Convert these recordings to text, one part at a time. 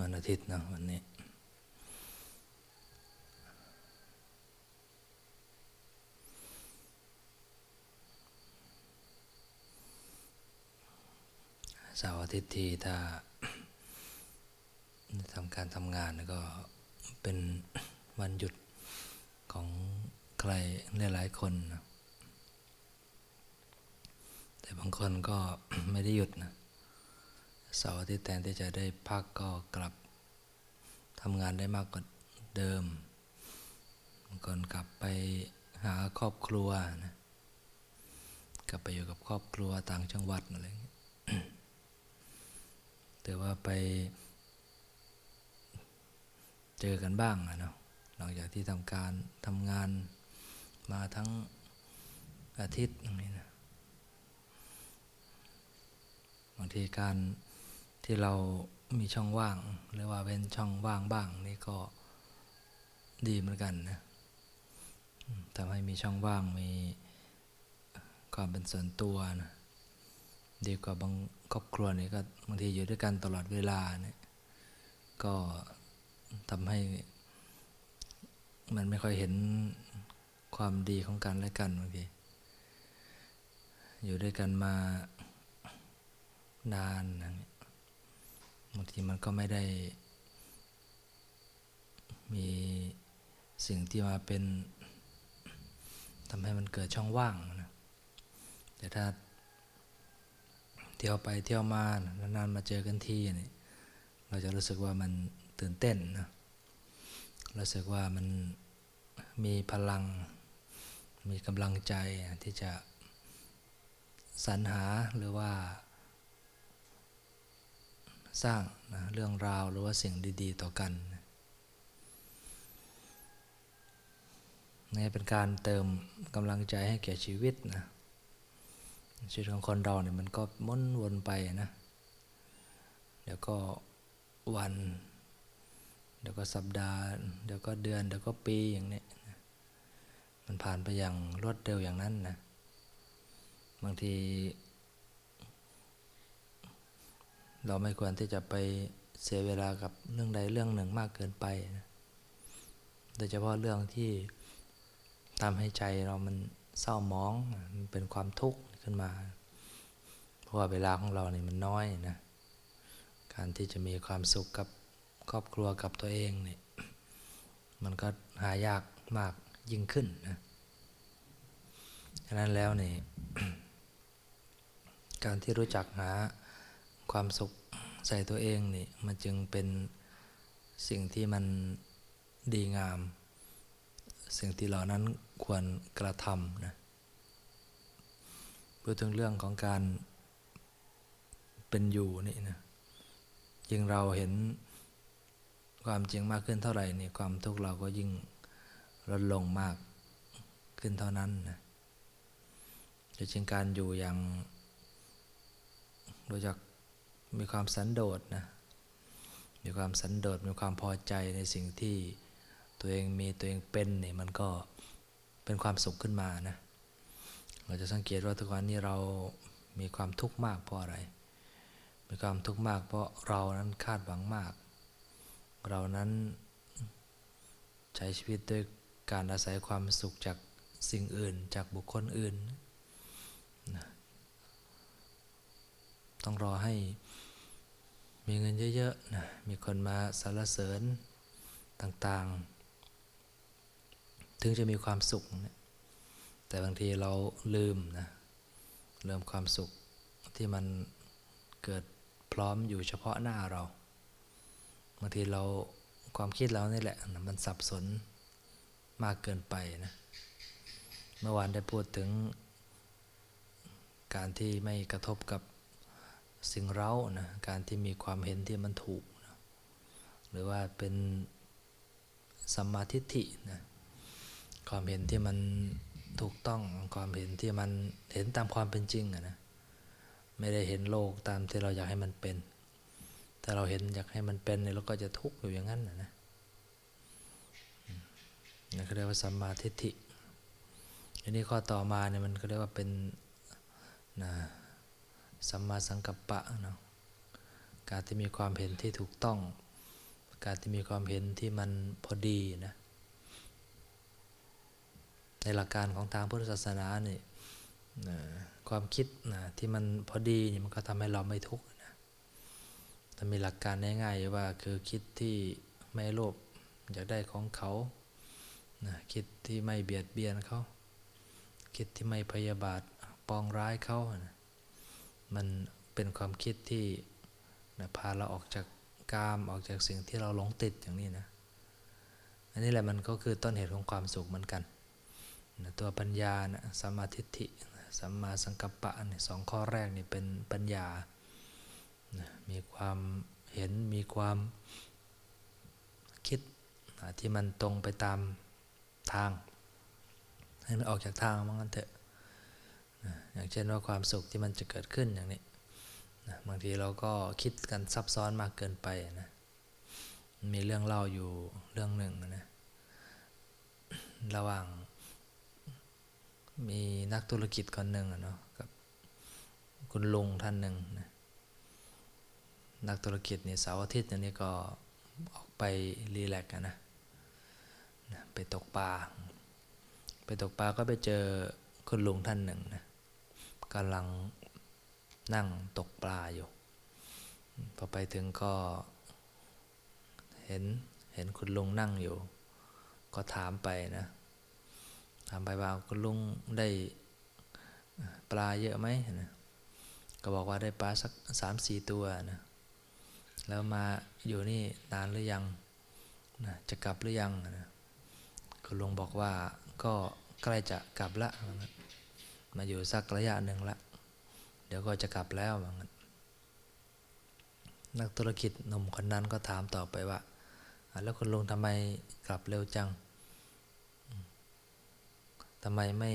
วันอาทิตย์นะวันนี้ เสาร์อาทิตย์ที่ถ้าทำการทำงานก็เป็นวันหยุดของใครหลายๆคนนะแต่บางคนก็ไม่ได้หยุดนะ เสาร์อาทิตย์แทนที่จะได้พักก็กลับทำงานได้มากกว่าเดิมบางคนกลับไปหาครอบครัวนะกลับไปอยู่กับครอบครัวต่างจังหวัดอะไรอย่างเงี้ยแต่ว่าไปเจอกันบ้างอะเนาะหลังจากที่ทำการทำงานมาทั้งอาทิตย์อย่างนี้นะบางทีการ ที่เรามีช่องว่าง หรือว่าเป็นช่องว่างบ้าง นี่ก็ดีเหมือนกันนะทำให้มีช่องว่างมีความเป็นส่วนตัวนะดีกว่าบางครอบครัวนี่ก็บางทีอยู่ด้วยกันตลอดเวลาเนี่ยก็ทำให้ มันไม่ค่อยเห็นความดีของกันและกันบางทีอยู่ด้วยกันมานานอย่างเงี้ย บางทีมันก็ไม่ได้ มีสิ่งที่มาเป็นทำให้มันเกิดช่องว่างนะแต่ถ้าเที่ยวไปเที่ยวมานานๆมาเจอกันทีนี่เราจะรู้สึกว่ามันตื่นเต้นนะรู้สึกว่ามันมีพลัง มีกำลังใจที่จะสรรหาหรือว่า สร้างนะเรื่องราวหรือว่าสิ่งดี ๆ ต่อกันนะนี่เป็นการเติมกำลังใจให้แก่ชีวิตนะชีวิตของคนเราเนี่ยมันก็ม้นวนไปนะ เดี๋ยวก็วัน เดี๋ยวก็สัปดาห์ เดี๋ยวก็เดือน เดี๋ยวก็ปีอย่างนี้มันผ่านไปอย่างรวดเร็วอย่างนั้นนะ บางที เราไม่ควรที่จะไปเสียเวลากับเรื่องใดเรื่องหนึ่งมากเกินไปนะโดยเฉพาะเรื่องที่ทำให้ใจเรามันเศร้าหมองมันเป็นความทุกข์ขึ้นมา เพราะว่าเวลาของเราเนี่ยมันน้อยนะการที่จะมีความสุขกับครอบครัวกับตัวเองเนี่ยมันก็หายากมากยิ่งขึ้นนะฉะนั้นแล้วเนี่ยการที่รู้จักหา ความสุขใส่ตัวเองนี่มันจึงเป็นสิ่งที่มันดีงาม สิ่งที่เรานั้นควรกระทำนะพูดถึงเรื่องของการเป็นอยู่นี่นะยิ่งเราเห็นความจริงมากขึ้นเท่าไหร่นี่ความทุกข์เราก็ยิ่งลดลงมากขึ้นเท่านั้นนะโดยเช่นการอยู่อย่างรู้จัก มีความสันโดษนะ มีความสันโดษ มีความพอใจในสิ่งที่ตัวเองมีตัวเองเป็นเนี่ยมันก็เป็นความสุขขึ้นมานะ เราจะสังเกตว่าทุกวันนี้เรามีความทุกข์มากเพราะอะไร มีความทุกข์มากเพราะเรานั้นคาดหวังมาก เรานั้นใช้ชีวิตด้วยการอาศัยความสุขจากสิ่งอื่นจากบุคคลอื่นนะต้องรอให้ มีเงินเยอะๆนะมีคนมาสรรเสริญต่างๆ ถึงจะมีความสุขนะแต่บางทีเราลืมนะลืมความสุขที่มันเกิดพร้อมอยู่เฉพาะหน้าเราบางทีเราความคิดเรานี่แหละนะมันสับสนมากเกินไปนะเมื่อวานได้พูดถึงการที่ไม่กระทบกับ สิ่งเร้านะการที่มีความเห็นที่มันถูกนะหรือว่าเป็นสัมมาทิฏฐินะความเห็นที่มันถูกต้องความเห็นที่มันเห็นตามความเป็นจริงนะไม่ได้เห็นโลกตามที่เราอยากให้มันเป็นแต่เราเห็นอยากให้มันเป็นเนี่ยเราก็จะทุกข์อยู่อย่างนั้นนะนะนั่เขาเรียกว่าสัมมาทิฏฐิอันนี้ข้อต่อมาเนี่ยมันเขาเรียกว่าเป็นนะ สัมมาสังกัปปะเนาะการที่มีความเห็นที่ถูกต้อง การที่มีความเห็นที่มันพอดีนะในหลักการของทางพุทธศาสนาเนี่นะความคิดนะที่มันพอดีเนี่ยมันก็ทำให้เราไม่ทุกข์นะถ้ามีหลักการง่ายๆว่าคือคิดที่ไม่โลภอยากได้ของเขานะคิดที่ไม่เบียดเบียนเขา คิดที่ไม่พยาบาทปองร้ายเขานะ มันเป็นความคิดที่นะพาเราออกจากกามออกจากสิ่งที่เราหลงติดอย่างนี้นะ อันนี้แหละมันก็คือต้นเหตุของความสุขเหมือนกันนะตัวปัญญานะสัมมาทิฏฐิสัมมาสังกัปปะเนี่ยสองข้อแรกนี่เป็นปัญญานะมีความเห็นมีความคิดนะที่มันตรงไปตามทางให้มันออกจากทางมันกันเถอะ อย่างเช่นว่าความสุขที่มันจะเกิดขึ้นอย่างนี้นะบางทีเราก็คิดกันซับซ้อนมากเกินไปนะมีเรื่องเล่าอยู่เรื่องหนึ่งนะระหว่างมีนักธุรกิจคนหนึ่งเนาะกับคุณลุงท่านหนึ่งนะนักธุรกิจเนี่ยเสาร์อาทิตย์อย่างนี้ก็ออกไปรีแลกกันนะไปตกปลาไปตกปลาก็ไปเจอคุณลุงท่านหนึ่งนะ กำลังนั่งตกปลาอยู่ พอไปถึงก็เห็นเห็นคุณลุงนั่งอยู่ ก็ถามไปนะ ถามไปว่าคุณลุงได้ปลาเยอะไหมนะก็บอกว่าได้ปลาสักสามสี่ตัวนะ แล้วมาอยู่นี่นานหรือยังนะจะกลับหรือยังนะคุณลุงบอกว่าก็ใกล้จะกลับละ มาอยู่สักระยะหนึ่งละ เดี๋ยวก็จะกลับแล้วว่างั้นนักธุรกิจหนุ่มคนนั้นก็ถามต่อไปว่า แล้วคุณลุงทำไมกลับเร็วจังทำไมไม่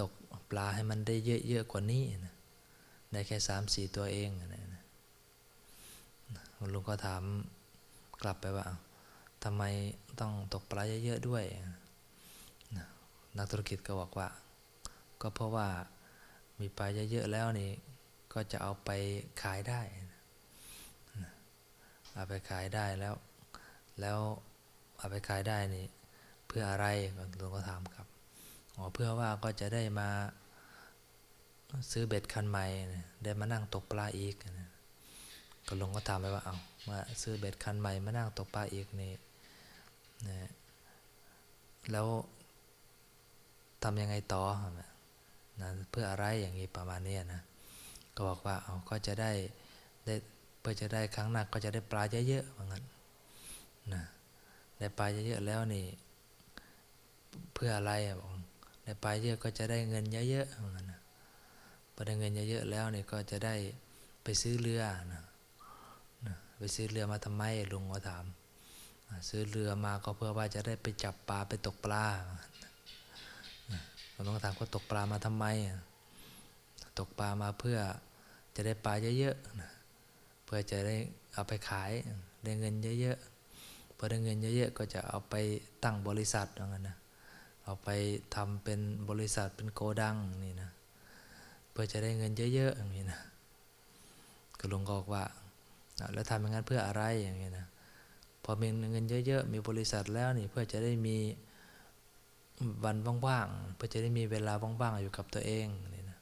ตกปลาให้มันได้เยอะๆกว่านี้นะได้แค่สามสี่ตัวเองนะคุณลุงก็ถามกลับไปว่าทำไมต้องตกปลาเยอะๆด้วย นักธุรกิจก็บอกว่า ก็เพราะว่ามีปลาเยอะๆแล้วนี่ ก็จะเอาไปขายได้ เอาไปขายได้แล้ว แล้วเอาไปขายได้นี่ เพื่ออะไรลุงก็ถามครับอ๋อเพื่อว่าก็จะได้มาซื้อเบ็ดคันใหม่ได้มานั่งตกปลาอีกก็ลงก็ถามไปว่าเอามาซื้อเบ็ดคันใหม่มานั่งตกปลาอีกนี่นะแล้วทำยังไงต่อ นะเพื่ออะไรอย่างนี้ประมาณนี้นะก็บอกว่าเอาก็จะได้ได้เพื่อจะได้ครั้งหน้าก็จะได้ปลาเยอะๆเหมือนกันนะได้ปลาเยอะๆแล้วนี่ เพื่ออะไรบอกได้ปลาเยอะก็จะได้เงินเยอะๆเหมือนกันนะพอได้เงินเยอะๆแล้วนี่ก็จะได้ไปซื้อเรือนะนะไปซื้อเรือมาทำไมลุงก็ถาม ซื้อเรือมาก็เพื่อว่าจะได้ไปจับปลาไปตกปลา เราต้องถามว่าตกปลามาทำไม ตกปลามาเพื่อจะได้ปลาเยอะๆเพื่อจะได้เอาไปขายได้เงินเยอะๆพอได้เงินเยอะๆก็จะเอาไปตั้งบริษัทว่างั้นนะเอาไปทำเป็นบริษัทเป็นโกดังนี่นะเพื่อจะได้เงินเยอะๆอย่างนี้นะก็ลุงก็บอกว่าแล้วทำอย่างนั้นเพื่ออะไรอย่างนี้นะพอมีเงินเยอะๆมีบริษัทแล้วนี่เพื่อจะได้มี วันว่างๆเพื่อจะได้มีเวลาว่างๆอยู่กับตัวเองนี่นะ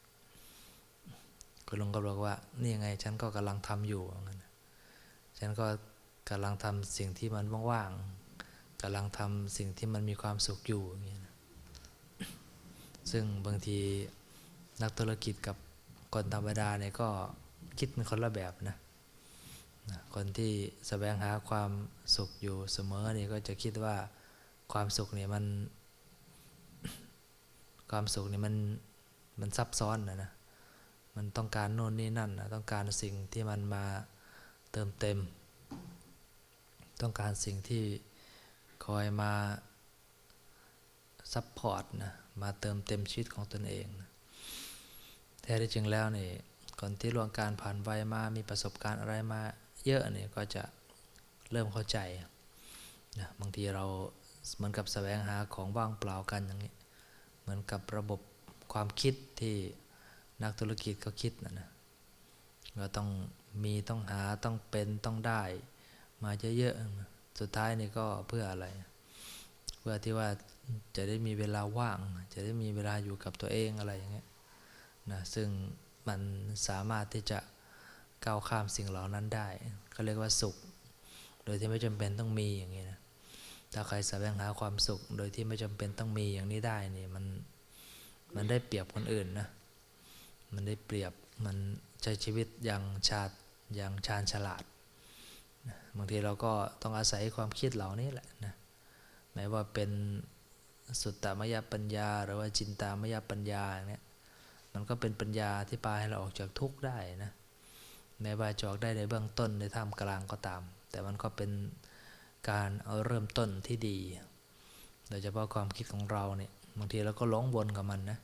คุณลุงก็บอกว่า นี่ยังไง ฉันก็กำลังทำอยู่งั้นฉันก็กำลังทำสิ่งที่มันว่างๆกำลังทำสิ่งที่มันมีความสุขอยู่อย่างนี้นะซึ่งบางทีนักธุรกิจกับคนธรรมดาเนี่ยก็คิดเป็นคนละแบบนะคนที่แสวงหาความสุขอยู่เสมอเนี่ยก็จะคิดว่าความสุขเนี่ยมัน ความสุขนี่มันมันซับซ้อนนะนะ มันต้องการโน่นนี่นั่นนะต้องการสิ่งที่มันมาเติมเต็ม ต้องการสิ่งที่คอยมาซับพอร์ตนะ มาเติมเต็มชีวิตของตนเองนะแท้ที่จริงแล้วนี่คนที่ล่วงการผ่านวัยมา มีประสบการณ์อะไรมาเยอะเนี่ยก็จะเริ่มเข้าใจนะบางทีเราเหมือนกับแสวงหาของว่างเปล่ากันอย่างนี้ มือนกับระบบความคิดที่นักธุรกิจเขาคิดนะนะเราต้องมีต้องหาต้องเป็นต้องได้ มาเยอะๆสุดท้ายนี่ก็เพื่ออะไร เพื่อที่ว่าจะได้มีเวลาว่าง จะได้มีเวลาอยู่กับตัวเองอะไรอย่างเงี้ยนะซึ่งมันสามารถที่จะก้าวข้ามสิ่งเหล่านั้นได้เขาเรียกว่าสุข โดยที่ไม่จำเป็นต้องมีอย่างนี้นะ ถ้าใครแสวงหาความสุข โดยที่ไม่จำเป็นต้องมีอย่างนี้ได้นี่มันมันได้เปรียบคนอื่นนะ มันได้เปรียบมันใช้ชีวิตอย่างชาติอย่างชาญฉลาดบางทีเราก็ต้องอาศัยความคิดเหล่านี้แหละนะแม้ว่าเป็นสุตตมยปัญญา หรือว่าจินตามยปัญญาอย่างนี้มันก็เป็นปัญญาที่พาให้เราออกจากทุกข์ได้นะแม้ว่าจะออกได้ในเบื้องต้นในท่ามกลางก็ตาม แต่มันก็เป็น การเอาเริ่มต้นที่ดี โดยเฉพาะความคิดของเราเนี่ยบางทีเราก็หลงวนกับมันนะ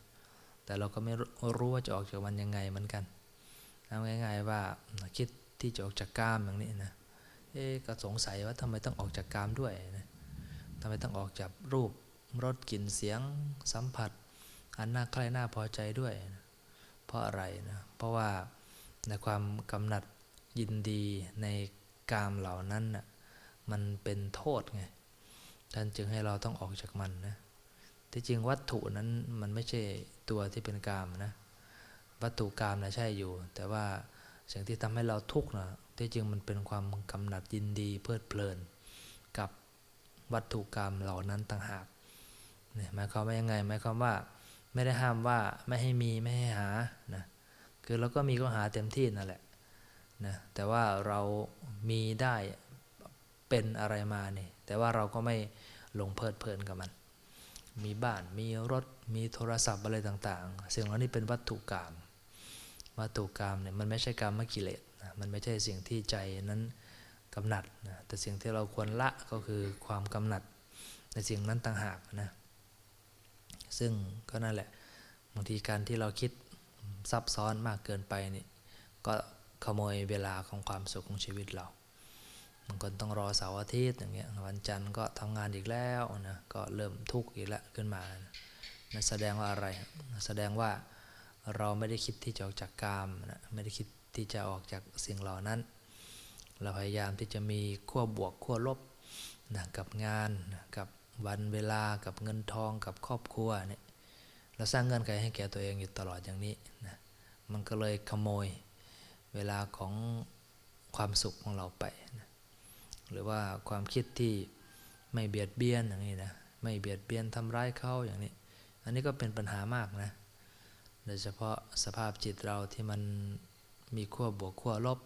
แต่เราก็ไม่รู้ว่าจะออกจากมันยังไงเหมือนกันเอาง่าย ๆ ว่าคิดที่จะออกจากกามอย่างนี้นะเอ๊ก็สงสัยว่าทำไมต้องออกจากกามด้วยนะทำไมต้องออกจากรูปรสกลิ่นเสียงสัมผัส อันน่าใคร่น่าพอใจด้วยนะเพราะอะไรนะเพราะว่าในความกำหนัดยินดีในกามเหล่านั้นนะ มันเป็นโทษไงท่านจึงให้เราต้องออกจากมันนะที่จริงวัตถุนั้นมันไม่ใช่ตัวที่เป็นกามนะวัตถุกามนะใช่อยู่ แต่ว่าสิ่งที่ทำให้เราทุกข์นะที่จริงมันเป็นความกำหนัดยินดีเพลิดเพลิน กับวัตถุกรรมเหล่านั้นต่างหากเนี่ยหมายความว่ายังไงหมายความว่าไม่ได้ห้ามว่าไม่ให้มีไม่ให้หานะคือเราก็มีก็หาเต็มที่นั่นแหละนะแต่ว่าเรามีได้ เป็นอะไรมาเนี่ยแต่ว่าเราก็ไม่หลงเพลิดเพลินกับมัน มีบ้านมีรถมีโทรศัพท์อะไรต่างๆ สิ่งเหล่านี้เป็นวัตถุกรรมวัตถุกรรมเนี่ยมันไม่ใช่กรรมกิเลสนะมันไม่ใช่สิ่งที่ใจนั้นกำหนัดนะแต่สิ่งที่เราควรละก็คือความกำหนัดในสิ่งนั้นต่างหากนะซึ่งก็นั่นแหละบางทีการที่เราคิดซับซ้อนมากเกินไปนี่ก็ขโมยเวลาของความสุขของชีวิตเรา บางคนต้องรอเสาร์อาทิตย์อย่างเงี้ยวันจันทร์ก็ทำงานอีกแล้วนะก็เริ่มทุกข์อีกแล้วขึ้นมานะแสดงว่าอะไร แสดงว่าเราไม่ได้คิดที่จะออกจากกามนะไม่ได้คิดที่จะออกจากสิ่งเหล่านั้น เราพยายามที่จะมีขั้วบวกขั้วลบนะกับงานนะกับวันเวลากับเงินทองกับครอบครัวเนี่ยเราสร้างเงื่อนไขให้แก่ตัวเองอยู่ตลอดอย่างนี้นะมันก็เลยขโมยเวลาของความสุขของเราไป หรือว่าความคิดที่ไม่เบียดเบียนอย่างนี้นะไม่เบียดเบียนทำร้ายเขาอย่างนี้ อันนี้ก็เป็นปัญหามากนะโดยเฉพาะสภาพจิตเราที่มันมีขั้วบวกขั้วลบ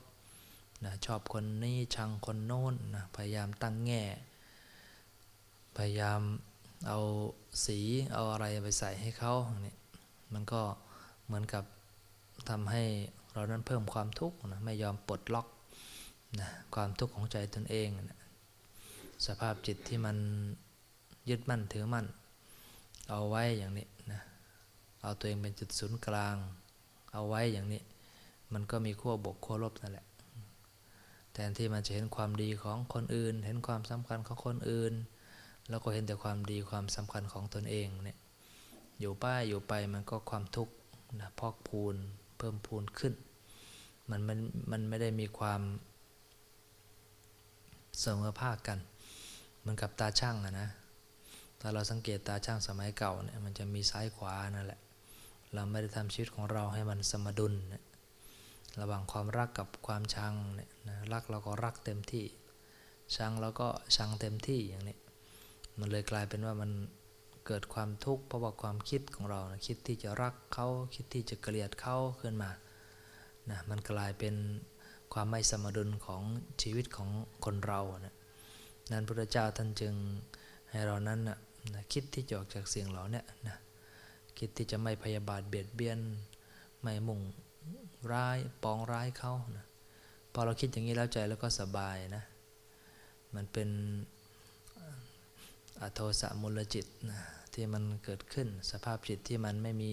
นะชอบคนนี้ชังคนโน้นนะพยายามตั้งแง่ พยายามเอาสีเอาอะไรไปใส่ให้เขาเนี่ยมันก็เหมือนกับทำให้เรานั้นเพิ่มความทุกข์นะไม่ยอมปลดล็อก นะความทุกข์ของใจตนเองนะสภาพจิตที่มันยึดมั่นถือมั่น เอาไว้อย่างนี้นะเอาตัวเองเป็นจุดศูนย์กลาง เอาไว้อย่างนี้ มันก็มีขั้วบวกขั้วลบนั่นแหละแทนที่มันจะเห็นความดีของคนอื่น เห็นความสำคัญของคนอื่น แล้วก็เห็นแต่ความดีความสำคัญของตนเองเนี่ยอยู่ป้ายอยู่ไปมันก็ความทุกข์นะพอกพูนเพิ่มพูนขึ้นมันมันมันไม่ได้มีความ เสมอภาคกัน เหมือนกับตาช่างอะนะถ้าเราสังเกตตาช่างสมัยเก่าเนี่ยมันจะมีซ้ายขวานั่นแหละ เราไม่ได้ทำชีวิตของเราให้มันสมดุลนะระหว่างความรักกับความชังเนี่ยนะรักเราก็รักเต็มที่ ชังเราก็ชังเต็มที่อย่างนี้ มันเลยกลายเป็นว่ามันเกิดความทุกข์เพราะว่าความคิดของเรานะคิดที่จะรักเขาคิดที่จะเกลียดเขาขึ้นมานะมันกลายเป็น ความไม่สมดุลของชีวิตของคนเรานะนั้นพระเจ้าท่านจึงให้เรานั้นนะคิดที่จะออกจากเสียงเหล่านี้นะคิดที่จะไม่พยาบาทเบียดเบียน ไม่มุ่งร้ายปองร้ายเขานะพอเราคิดอย่างนี้แล้วใจแล้วก็สบายนะ มันเป็นอโทสะมูลจิตนะที่มันเกิดขึ้นสภาพจิตที่มันไม่มี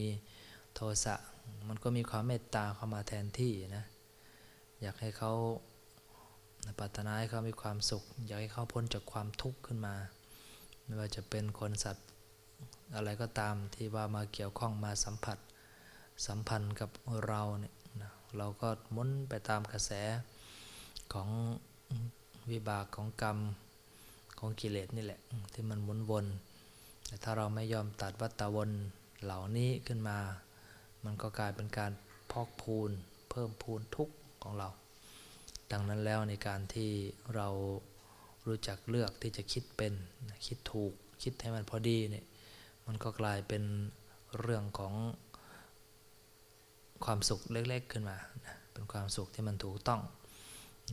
โทสะมันก็มีความเมตตาเข้ามาแทนที่นะ อยากให้เขาปรารถนาให้เขามีความสุข อยากให้เขาพ้นจากความทุกข์ขึ้นมา ไม่ว่าจะเป็นคนสัตว์อะไรก็ตามที่ว่ามาเกี่ยวข้องมาสัมผัสสัมพันธ์กับเราเนี่ยเราก็มุนไปตามกระแสของวิบากของกรรมของกิเลสนี่แหละ ที่มันหมุนวน แต่ถ้าเราไม่ยอมตัดวัตวนเหล่านี้ขึ้นมา มันก็กลายเป็นการพอกพูน เพิ่มพูนทุกข์ ของเรา ดังนั้นแล้วในการที่เรารู้จักเลือกที่จะคิดเป็นคิดถูกคิดให้มันพอดีเนี่ยมันก็กลายเป็นเรื่องของความสุขเล็กๆขึ้นมา เป็นความสุขที่มันถูกต้อง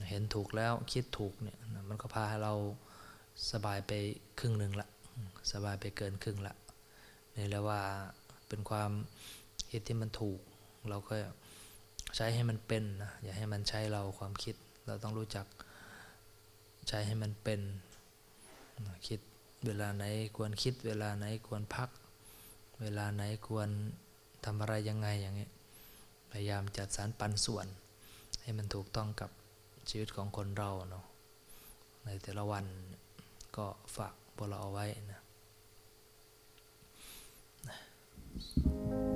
เห็นถูกแล้วคิดถูกเนี่ยมันก็พาให้เราสบายไปครึ่งหนึ่งละ สบายไปเกินครึ่งละนี่เรียกว่าเป็นความคิดที่มันถูก เราก็ ใช้ให้มันเป็นนะอย่าให้มันใช้เราความคิดเราต้องรู้จักใช้ให้มันเป็นคิดเวลาไหนควรคิด เวลาไหนควรพัก เวลาไหนควรทำอะไรยังไงอย่างนี้พยายามจัดสรรปันส่วน ให้มันถูกต้องกับชีวิตของคนเราเนาะในแต่ละวันก็ฝากพวกเราเอาไว้นะ Thank you.